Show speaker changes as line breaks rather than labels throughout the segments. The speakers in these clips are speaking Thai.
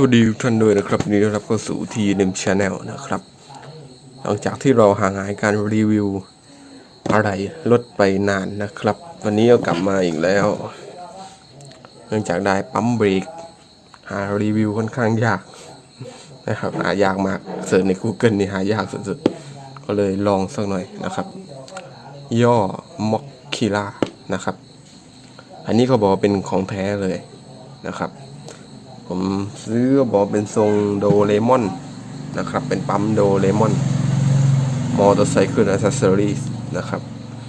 สวัสดีทุกท่านด้วยนะครับวันนี้ต้อนรับเข้าสู่ทีนิมชาแนลนะครับ หลังจากที่เราห่างหายการรีวิวอะไรลดไปนานนะครับ วันนี้ก็กลับมาอีกแล้ว เนื่องจากได้ปั๊มเบรกหารีวิวค่อนข้างยากนะครับหายากมากเสิร์ชใน Google นี่หายากสุดๆ ก็เลยลองสักหน่อยนะครับ ย่อม็อกคิล่านะครับ อันนี้เขาบอกเป็นของแท้เลยนะครับ ผมซื้อบอกเป็นทรงโดเรมอนนะครับ เป็นปั๊มโดเรมอนมอเตอร์ไซค์อัซเซอรี่นะครับ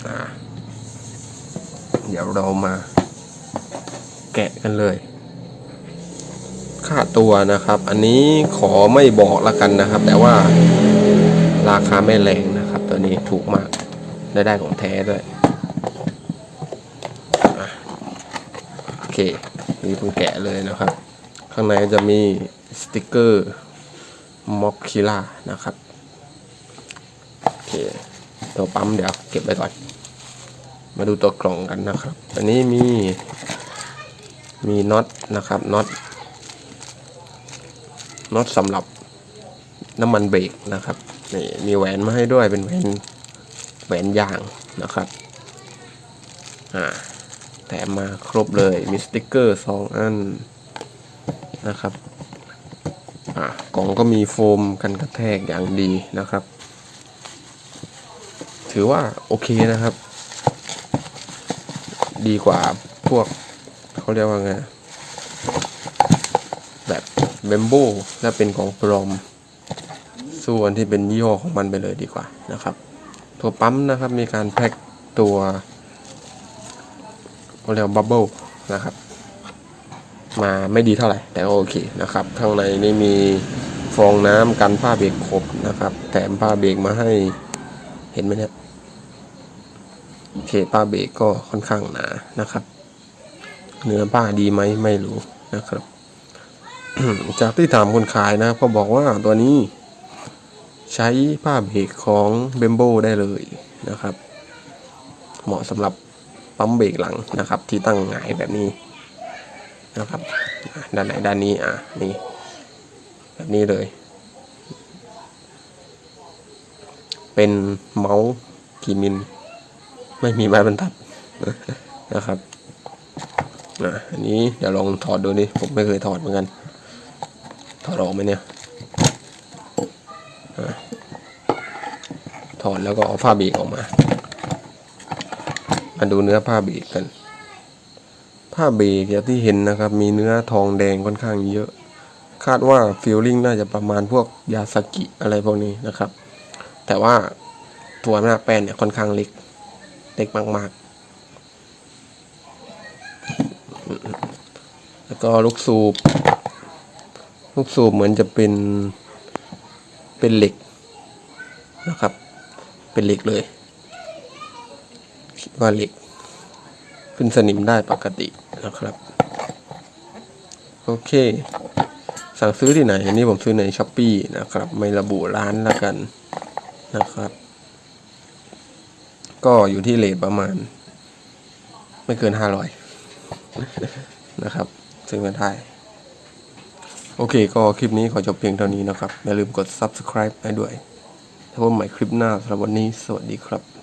อ่าเดี๋ยวเรามาแกะกันเลย ค่าตัวนะครับ อันนี้ขอไม่บอกละกันนะครับ แต่ว่าราคาไม่แรงนะครับ ตัวนี้ถูกมากได้ได้ของแท้ด้วยโอเค นี่เพิ่งแกะเลยนะครับ ข้างในจะมีสติกเกอร์ม็อกคิล่านะครับโอเคตัวปั๊มเดี๋ยวเก็บไว้ก่อน มาดูตัวกล่องกันนะครับ อันนี้มีมีน็อตนะครับน็อตน็อตสำหรับน้ำมันเบรกนะครับนี่มีแหวนมาให้ด้วยเป็นแหวนแหวนยางนะครับอ่าแถมมาครบเลยมีสติกเกอร์สองอัน นะครับกล่องก็มีโฟมกันกระแทกอย่างดีนะครับ ถือว่าโอเคนะครับ ดีกว่าพวกเขาเรียกว่าไงแบบเบมโบและเป็นของปลอมส่วนที่เป็นยี่ห้อของมันไปเลยดีกว่านะครับ ตัวปั๊มนะครับมีการแพ็คตัวเขาเรียกบับเบิลนะครับ มาไม่ดีเท่าไหร่ แต่โอเคนะครับ ข้างในนี่มีฟองน้ำกันผ้าเบรกครบนะครับ แถมผ้าเบรกมาให้เห็นไหมเนี่ยโอเคผ้าเบรกก็ค่อนข้างหนานะครับ เนื้อผ้าดีไหมไม่รู้นะครับ จากที่ถามคนขายนะเขาบอกว่าตัวนี้ใช้ผ้าเบรกของเบมโบได้เลยนะครับ เหมาะสำหรับปั๊มเบรกหลังนะครับ ที่ตั้งหงายแบบนี้ นะครับด้านไหนด้านนี้อะนี่แบบนี้เลย เป็นเมาส์กี่มิลไม่มีไม้บรรทัดนะครับอะอันนี้เดี๋ยวลองถอดดูนี่ผมไม่เคยถอดเหมือนกัน ถอดออกไหมเนี่ยอถอดแล้วก็เอาผ้าเบรกออกมา มาดูเนื้อผ้าเบรกกัน ผ้าเบรกอย่างที่เห็นนะครับ มีเนื้อทองแดงค่อนข้างเยอะ คาดว่าฟิลลิ่งน่าจะประมาณพวกยาสกิอะไรพวกนี้นะครับ แต่ว่าตัวหน้าแป้นเนี่ยค่อนข้างเล็ก เล็กมากๆ แล้วก็ลูกสูบ ลูกสูบเหมือนจะเป็นเป็นเหล็กนะครับ เป็นเหล็กเลยคิดว่าเหล็ก ขึ้นสนิมได้ปกตินะครับ โอเค สั่งซื้อที่ไหน อันนี้ผมซื้อในช้อปปีนะครับ ไม่ระบุร้านละกันนะครับก็อยู่ที่เลทประมาณ ไม่เกินห้าร้อยนะครับซื้อมาได้โอเค ก็คลิปนี้ขอจบเพียงเท่านี้นะครับ อย่าลืมกด subscribe ให้ด้วย ถ้าพบใหม่คลิปหน้าสำหรับวันนี้ สวัสดีครับ